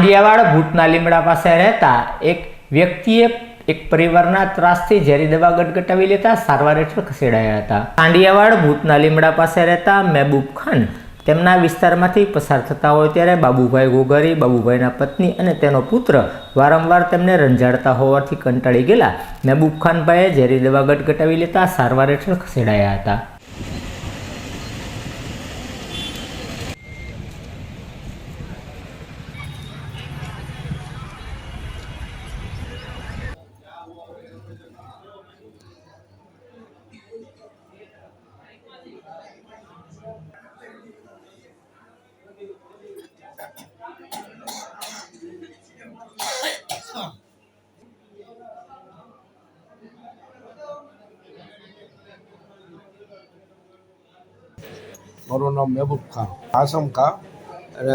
સાંડિયાવાડ ભૂતના લીમડા પાસે રહેતા એક વ્યક્તિએ એક પરિવારના ત્રાસથી ઝેરી દવા ગટગટાવી લેતા સારવાર હેઠળ ખસેડાયા હતા. કાંડિયાવાડ ભૂતના લીમડા પાસે રહેતા મહેબૂબ ખાન તેમના વિસ્તારમાંથી પસાર થતા હોય ત્યારે બાબુભાઈ ગોગરી બાબુભાઈના પત્ની અને તેનો પુત્ર વારંવાર તેમને રંજાડતા હોવાથી કંટાળી ગયેલા મહેબૂબ ખાનભાઈએ ઝેરી દવા ગટગટાવી લેતા સારવાર હેઠળ ખસેડાયા હતા. મારું નામ મહેબૂબ ખાન. આસમ ખા અને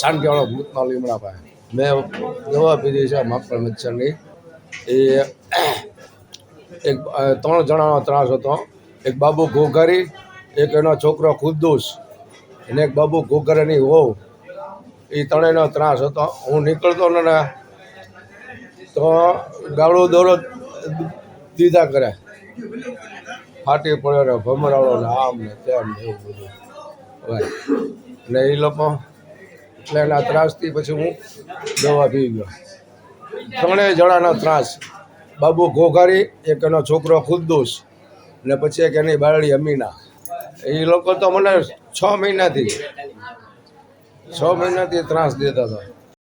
સાંજવાળો ભૂતના લીમડા મેં દવા પીધી છે માખણ મચ્છરની. એ એક ત્રણ જણાનો ત્રાસ હતો. એક બાબુ ઘોઘરી, એક એનો છોકરો ખુદ્દુસ અને એક બાબુ ઘોઘરાની વહુ. એ ત્રણેયનો ત્રાસ હતો. હું નીકળતો ને તો ગાળો દોરો દીધા કરે. ફાટી પડ્યો ને ભમરાળો ને આમ ને તેમ એવું બધું. ને એ લોકો એટલે એના ત્રાસથી પછી હું દવા પી ગયો. ત્રણેય જણાનો ત્રાસ. બાબુ ઘોઘારી, એક એનો છોકરો ખુદ્દુસ ને પછી એક એની બાળડી અમીના. એ લોકો તો મને છ મહિનાથી છ મહિનાથી ત્રાસ દેતા હતા.